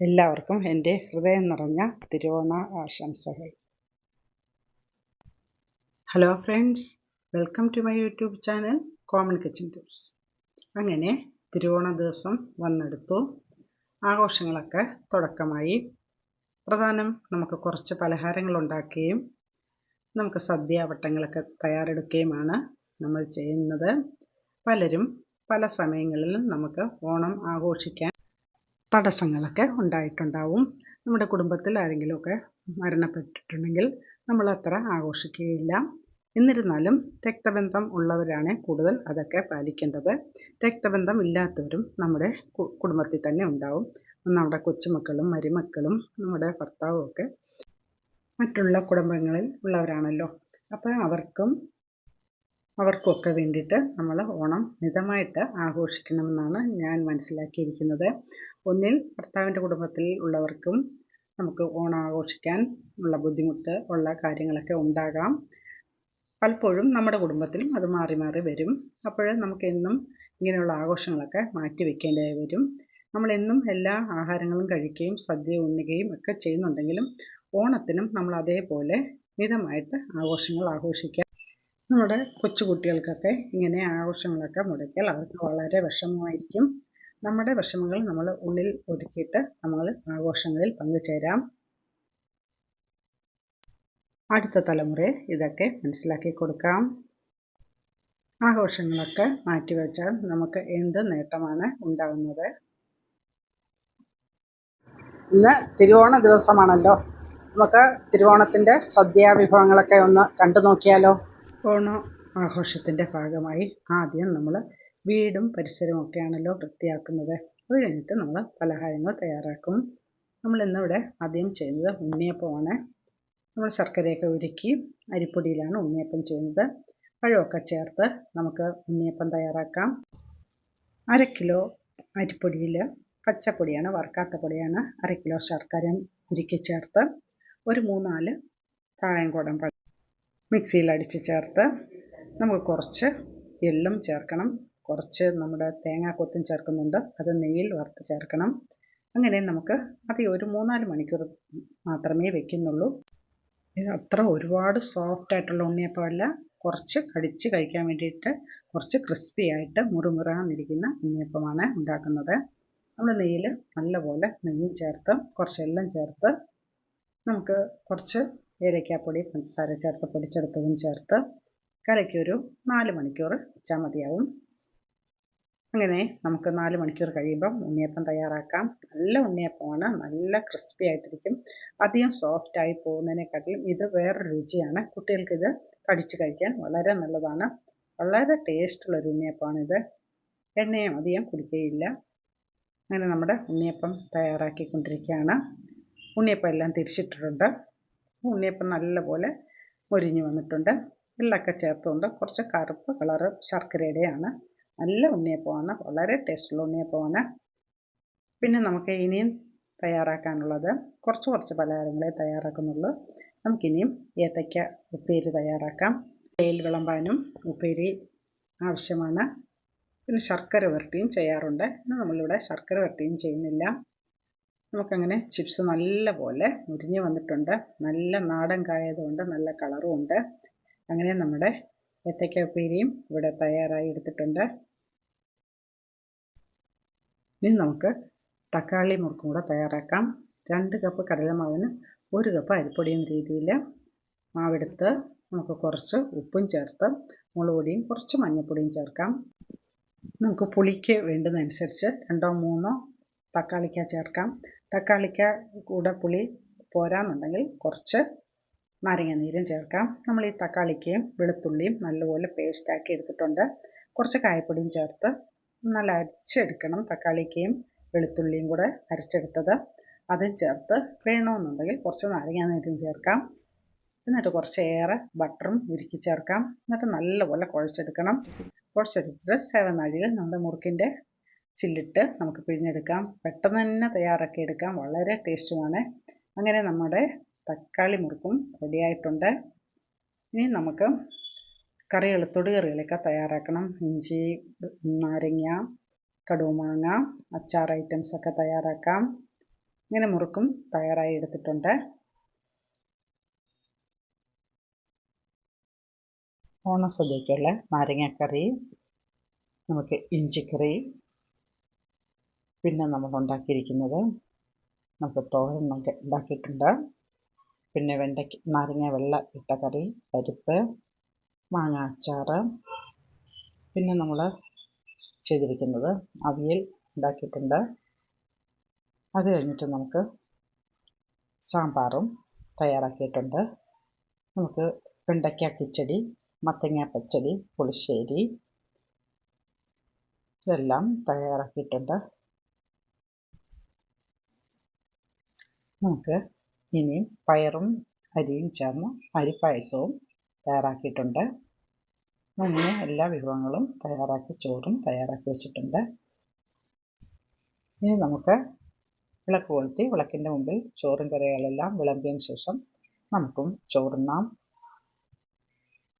എല്ലാവർക്കും എന്റെ ഹൃദയം നിറഞ്ഞ തിരുവോണ ആശംസകൾ. Hello friends welcome to my YouTube channel common kitchen tips അങ്ങനെ തിരുവോണ ദിവസം വന്നെടുത്തു. ആഘോഷങ്ങളൊക്കെ തുടക്കമായി. പ്രധാനം നമുക്ക് കുറച്ച് പലഹാരങ്ങൾ ഉണ്ടാക്കുകയും നമുക്ക് സദ്യ വട്ടങ്ങളൊക്കെ തയ്യാറെടുക്കുകയുമാണ് നമ്മൾ ചെയ്യുന്നത്. പലരും പല സമയങ്ങളിലും നമുക്ക് ഓണം ആഘോഷിക്കാൻ തടസ്സങ്ങളൊക്കെ ഉണ്ടായിട്ടുണ്ടാവും. നമ്മുടെ കുടുംബത്തിൽ ആരെങ്കിലുമൊക്കെ മരണപ്പെട്ടിട്ടുണ്ടെങ്കിൽ നമ്മൾ അത്ര ആഘോഷിക്കുകയില്ല. എന്നിരുന്നാലും രക്തബന്ധം ഉള്ളവരാണ് കൂടുതൽ അതൊക്കെ പാലിക്കേണ്ടത്. രക്തബന്ധം ഇല്ലാത്തവരും നമ്മുടെ കുടുംബത്തിൽ തന്നെ ഉണ്ടാവും. നമ്മുടെ കൊച്ചുമക്കളും മരുമക്കളും നമ്മുടെ ഭർത്താവും ഒക്കെ മറ്റുള്ള കുടുംബങ്ങളിൽ ഉള്ളവരാണല്ലോ. അപ്പോൾ അവർക്കും അവർക്കൊക്കെ വേണ്ടിയിട്ട് നമ്മൾ ഓണം മിതമായിട്ട് ആഘോഷിക്കണമെന്നാണ് ഞാൻ മനസ്സിലാക്കിയിരിക്കുന്നത്. ഒന്നിൽ ഭർത്താവിന്റെ കുടുംബത്തിൽ ഉള്ളവർക്കും നമുക്ക് ഓണം ആഘോഷിക്കാൻ ഉള്ള ബുദ്ധിമുട്ട് ഉള്ള കാര്യങ്ങളൊക്കെ ഉണ്ടാകാം. പലപ്പോഴും നമ്മുടെ കുടുംബത്തിലും അത് മാറി മാറി വരും. അപ്പോൾ നമുക്ക് എന്നും ഇങ്ങനെയുള്ള ആഘോഷങ്ങളൊക്കെ മാറ്റി വെക്കേണ്ടതായി വരും. നമ്മളെന്നും എല്ലാ ആഹാരങ്ങളും കഴിക്കുകയും സദ്യ ഉണ്ണുകയും ഒക്കെ ചെയ്യുന്നുണ്ടെങ്കിലും ഓണത്തിനും നമ്മൾ അതേപോലെ മിതമായിട്ട് ആഘോഷങ്ങൾ ആഘോഷിക്കുക നമ്മുടെ കൊച്ചു കുട്ടികൾക്കൊക്കെ ഇങ്ങനെ ആഘോഷങ്ങളൊക്കെ മുടക്കിയാൽ അവർക്ക് വളരെ വിഷമമായിരിക്കും. നമ്മുടെ വിഷമങ്ങൾ നമ്മൾ ഉള്ളിൽ ഒതുക്കിയിട്ട് നമ്മൾ ആഘോഷങ്ങളിൽ പങ്കുചേരാം. അടുത്ത തലമുറയെ ഇതൊക്കെ മനസ്സിലാക്കി കൊടുക്കാം. ആഘോഷങ്ങളൊക്കെ മാറ്റിവെച്ചാൽ നമുക്ക് എന്ത് നേട്ടമാണ് ഉണ്ടാകുന്നത്? ഇന്ന് തിരുവോണ ദിവസമാണല്ലോ. നമുക്ക് തിരുവോണത്തിന്റെ സദ്യാവിഭവങ്ങളൊക്കെ ഒന്ന് കണ്ടു നോക്കിയാലോ ഓണ ആഘോഷത്തിന്റെ ഭാഗമായി ആദ്യം നമ്മൾ വീടും പരിസരവും ഒക്കെയാണല്ലോ വൃത്തിയാക്കുന്നത്. അത് കഴിഞ്ഞിട്ട് നമ്മൾ പലഹാരങ്ങൾ തയ്യാറാക്കും. നമ്മൾ ഇന്നിവിടെ ആദ്യം ചെയ്യുന്നത് ഉണ്ണിയപ്പമാണ്. നമ്മൾ ശർക്കരയൊക്കെ ഉരുക്കി അരിപ്പൊടിയിലാണ് ഉണ്ണിയപ്പം ചെയ്യുന്നത്. പഴമൊക്കെ ചേർത്ത് നമുക്ക് ഉണ്ണിയപ്പം തയ്യാറാക്കാം. അര കിലോ അരിപ്പൊടിയിൽ പച്ചപ്പൊടിയാണ് വറുക്കാത്ത പൊടിയാണ്. അര കിലോ ശർക്കര ഉരുക്കി ചേർത്ത് ഒരു മൂന്നാൽ കായംകുടം മിക്സിയിൽ അടിച്ച് ചേർത്ത് നമുക്ക് കുറച്ച് എള്ളും ചേർക്കണം. കുറച്ച് നമ്മുടെ തേങ്ങാക്കൊത്തും ചേർക്കുന്നുണ്ട്. അത് നെയ്യിൽ വറുത്ത് ചേർക്കണം. അങ്ങനെ നമുക്ക് അത് ഒരു മൂന്നാൽ മണിക്കൂർ മാത്രമേ വെക്കുന്നുള്ളൂ. ഇത് അത്ര ഒരുപാട് സോഫ്റ്റ് ആയിട്ടുള്ള ഉണ്ണിയപ്പമല്ല. കുറച്ച് കടിച്ച് കഴിക്കാൻ വേണ്ടിയിട്ട് കുറച്ച് ക്രിസ്പി ആയിട്ട് മുറുമുറാന്നിരിക്കുന്ന ഉണ്ണിയപ്പമാണ് ഉണ്ടാക്കുന്നത്. നമ്മൾ നെയ്യിൽ നല്ലപോലെ നെയ്യും ചേർത്ത് കുറച്ച് എല്ലാം ചേർത്ത് നമുക്ക് കുറച്ച് ഏലക്കാപ്പൊടി പഞ്ചസാര ചേർത്ത് പൊടിച്ചെടുത്തതും ചേർത്ത് കലക്കി ഒരു നാല് മണിക്കൂർ വെച്ചാൽ മതിയാവും. അങ്ങനെ നമുക്ക് നാല് മണിക്കൂർ കഴിയുമ്പം ഉണ്ണിയപ്പം തയ്യാറാക്കാം. നല്ല ഉണ്ണിയപ്പമാണ് നല്ല ക്രിസ്പി ആയിട്ടിരിക്കും. അധികം സോഫ്റ്റ് ആയി പോകുന്നതിനെക്കാട്ടിലും ഇത് വേറൊരു രുചിയാണ്. കുട്ടികൾക്ക് ഇത് കടിച്ച് കഴിക്കാൻ വളരെ നല്ലതാണ്. വളരെ ടേസ്റ്റുള്ളൊരു ഉണ്ണിയപ്പമാണിത്. എണ്ണയും അധികം കുടിക്കുകയില്ല. അങ്ങനെ നമ്മുടെ ഉണ്ണിയപ്പം തയ്യാറാക്കിക്കൊണ്ടിരിക്കുകയാണ്. ഉണ്ണിയപ്പം എല്ലാം തിരിച്ചിട്ടിട്ടുണ്ട്. ഉണ്ണിയപ്പം നല്ലപോലെ മൊരിഞ്ഞ് വന്നിട്ടുണ്ട്. എള്ളൊക്കെ ചേർത്തുകൊണ്ട് കുറച്ച് കറുപ്പ് കളറ് ശർക്കരയുടെയാണ്. നല്ല ഉണ്ണിയപ്പമാണ്. വളരെ ടേസ്റ്റുള്ള ഉണ്ണിയപ്പമാണ്. പിന്നെ നമുക്ക് ഇനിയും തയ്യാറാക്കാനുള്ളത് കുറച്ച് കുറച്ച് പലഹാരങ്ങളെ തയ്യാറാക്കുന്നുള്ളൂ. നമുക്കിനിയും ഏത്തയ്ക്ക ഉപ്പേരി തയ്യാറാക്കാം. തേയിൽ വിളമ്പാനും ഉപ്പേരി ആവശ്യമാണ്. പിന്നെ ശർക്കര വരട്ടിയും ചെയ്യാറുണ്ട്. ഇന്ന് നമ്മളിവിടെ ശർക്കര വരട്ടിയും ചെയ്യുന്നില്ല. നമുക്കങ്ങനെ ചിപ്സ് നല്ല പോലെ മുരിഞ്ഞ് വന്നിട്ടുണ്ട്. നല്ല നാടൻ കായതുകൊണ്ട് നല്ല കളറും ഉണ്ട്. അങ്ങനെ നമ്മുടെ ഏത്തയ്ക്ക ഉപ്പേരിയും ഇവിടെ തയ്യാറായി എടുത്തിട്ടുണ്ട്. ഇനി നമുക്ക് തക്കാളി മുറുക്കും കൂടെ തയ്യാറാക്കാം. രണ്ട് കപ്പ് കടലമാവിന് ഒരു കപ്പ് അരിപ്പൊടിയും രീതിയിൽ മാവെടുത്ത് നമുക്ക് കുറച്ച് ഉപ്പും ചേർത്ത് മുളക് പൊടിയും കുറച്ച് മഞ്ഞൾപ്പൊടിയും ചേർക്കാം. നമുക്ക് പുളിക്ക് വേണ്ടുന്നതനുസരിച്ച് രണ്ടോ മൂന്നോ തക്കാളിക്ക ചേർക്കാം. തക്കാളിക്ക കൂടെ പുളി പോരാന്നുണ്ടെങ്കിൽ കുറച്ച് നാരങ്ങ നീരും ചേർക്കാം. നമ്മൾ ഈ തക്കാളിക്കയും വെളുത്തുള്ളിയും നല്ലപോലെ പേസ്റ്റാക്കി എടുത്തിട്ടുണ്ട്. കുറച്ച് കായപ്പൊടിയും ചേർത്ത് നല്ല അരിച്ചെടുക്കണം തക്കാളിക്കയും വെളുത്തുള്ളിയും കൂടെ അരച്ചെടുത്തത്. അതും ചേർത്ത് വേണമെന്നുണ്ടെങ്കിൽ കുറച്ച് നാരങ്ങ നീരും ചേർക്കാം. എന്നിട്ട് കുറച്ചേറെ ബട്ടറും ഉരുക്കി ചേർക്കാം. എന്നിട്ട് നല്ലപോലെ കുഴച്ചെടുക്കണം. കുഴച്ചെടുത്തിട്ട് സേവനാഴിയിൽ നമ്മുടെ മുറുക്കിന്റെ ചില്ലിട്ട് നമുക്ക് പിഴിഞ്ഞെടുക്കാം. പെട്ടെന്ന് തന്നെ തയ്യാറാക്കി എടുക്കാം. വളരെ ടേസ്റ്റുമാണ്. അങ്ങനെ നമ്മുടെ തക്കാളി മുറുക്കും റെഡിയായിട്ടുണ്ട് ഇനി നമുക്ക് കറികൾ തൊടുകറികളൊക്കെ തയ്യാറാക്കണം. ഇഞ്ചി നാരങ്ങ കടുമാങ്ങ അച്ചാർ ഐറ്റംസൊക്കെ തയ്യാറാക്കാം. ഇങ്ങനെ മുറുക്കും തയ്യാറായി എടുത്തിട്ടുണ്ട്. ഓണസദ്യക്കുള്ള നാരങ്ങാക്കറി നമുക്ക് ഇഞ്ചിക്കറി പിന്നെ നമ്മൾ ഉണ്ടാക്കിയിരിക്കുന്നത് നമുക്ക് തോരൻ നമുക്ക് ഉണ്ടാക്കിയിട്ടുണ്ട്. പിന്നെ വെണ്ടയ്ക്ക നാരങ്ങ വെള്ള ഇട്ട കറി പരിപ്പ് മാങ്ങ അച്ചാറ് പിന്നെ നമ്മൾ ചെയ്തിരിക്കുന്നത് അവിയൽ ഉണ്ടാക്കിയിട്ടുണ്ട്. അത് കഴിഞ്ഞിട്ട് നമുക്ക് സാമ്പാറും തയ്യാറാക്കിയിട്ടുണ്ട്. നമുക്ക് വെണ്ടയ്ക്ക കിച്ചടി മത്തങ്ങ പച്ചടി പുളിശ്ശേരി ഇതെല്ലാം തയ്യാറാക്കിയിട്ടുണ്ട്. നമുക്ക് ഇനിയും പയറും അരിയും ചേർന്ന് അരിപ്പായസവും തയ്യാറാക്കിയിട്ടുണ്ട്. അങ്ങനെ എല്ലാ വിഭവങ്ങളും തയ്യാറാക്കി ചോറും തയ്യാറാക്കി വെച്ചിട്ടുണ്ട്. ഇനി നമുക്ക് വിളക്ക് കൊളുത്തി വിളക്കിന്റെ മുമ്പിൽ ചോറും കറികളെല്ലാം വിളമ്പിയതിന് ശേഷം നമുക്കും ചോറുണ്ണാം.